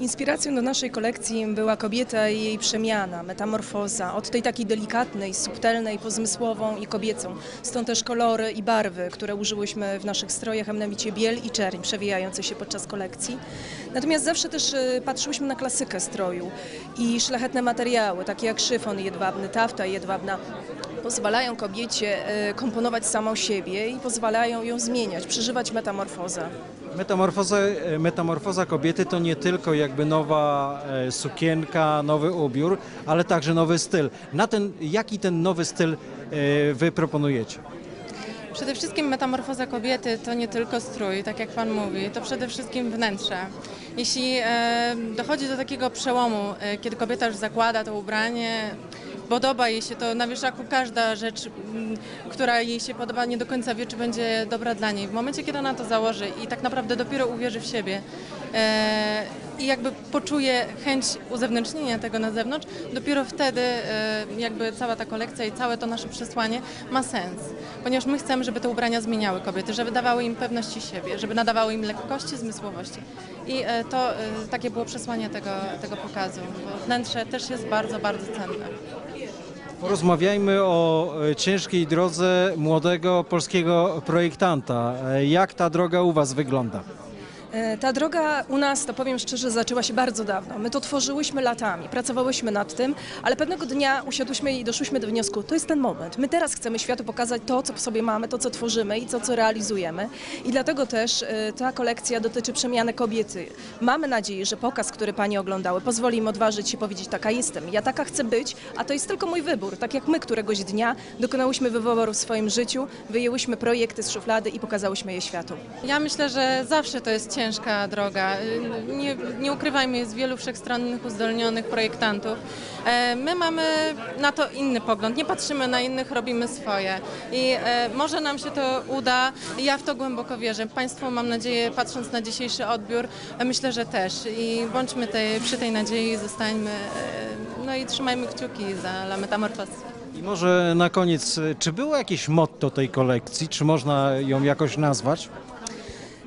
Inspiracją do naszej kolekcji była kobieta i jej przemiana, metamorfoza, od tej takiej delikatnej, subtelnej, pozmysłową i kobiecą. Stąd też kolory i barwy, które użyłyśmy w naszych strojach, a mianowicie biel i czerń, przewijające się podczas kolekcji. Natomiast zawsze też y, patrzyłyśmy na klasykę stroju i szlachetne materiały, takie jak szyfon jedwabny, tafta jedwabna, pozwalają kobiecie y, komponować samą siebie i pozwalają ją zmieniać, przeżywać metamorfozę. Metamorfoza, e, metamorfoza kobiety to nie tylko jakby nowa e, sukienka, nowy ubiór, ale także nowy styl. Na ten, jaki ten nowy styl e, wy proponujecie? Przede wszystkim metamorfoza kobiety to nie tylko strój, tak jak Pan mówi, to przede wszystkim wnętrze. Jeśli e, dochodzi do takiego przełomu, e, kiedy kobieta już zakłada to ubranie, podoba jej się to na wieszaku każda rzecz, m, która jej się podoba, nie do końca wie, czy będzie dobra dla niej. W momencie, kiedy ona to założy i tak naprawdę dopiero uwierzy w siebie e, i jakby poczuje chęć uzewnętrznienia tego na zewnątrz, dopiero wtedy e, jakby cała ta kolekcja i całe to nasze przesłanie ma sens. Ponieważ my chcemy, żeby te ubrania zmieniały kobiety, żeby dawały im pewności siebie, żeby nadawały im lekkości, zmysłowości. I e, to e, takie było przesłanie tego, tego pokazu, wnętrze też jest bardzo, bardzo cenne. Porozmawiajmy o e, ciężkiej drodze młodego polskiego projektanta. E, Jak ta droga u was wygląda? E, Ta droga u nas, to powiem szczerze, zaczęła się bardzo dawno. My to tworzyłyśmy latami, pracowałyśmy nad tym, ale pewnego dnia usiadłyśmy i doszłyśmy do wniosku, to jest ten moment. My teraz chcemy światu pokazać to, co w sobie mamy, to, co tworzymy i to, co realizujemy. I dlatego też e, ta kolekcja dotyczy przemiany kobiety. Mamy nadzieję, że pokaz, który Pani oglądały, pozwoli im odważyć się powiedzieć, taka jestem, ja taka chcę być, a to jest tylko mój wybór. Tak jak my któregoś dnia dokonałyśmy wyboru w swoim życiu, wyjęłyśmy projekty z szuflady i pokazałyśmy je światu. Ja myślę, że zawsze to jest ciężka droga. Y, Nie, nie ukrywajmy, jest wielu wszechstronnych, uzdolnionych projektantów. E, My mamy na to inny pogląd, nie patrzymy na innych, robimy swoje. I e, może nam się to uda, ja w to głęboko wierzę. Państwo, mam nadzieję, patrząc na dzisiejszy odbiór, myślę, że też. I bądźmy tej, przy tej nadziei, zostańmy, e, no i trzymajmy kciuki za La Metamorfozy. I może na koniec, e, czy było jakieś motto tej kolekcji? Czy można ją jakoś nazwać?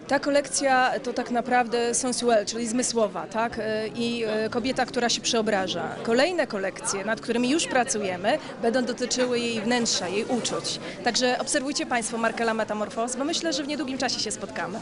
Ta kolekcja to tak naprawdę sensuel, czyli zmysłowa, tak? E, I e, kobieta, która się przeobraża. Kolejne kolekcje, nad którymi już pracujemy, będą dotyczyły jej wnętrza, jej uczuć. Także obserwujcie Państwo markę La Metamorphose, bo myślę, że w niedługim czasie się spotkamy.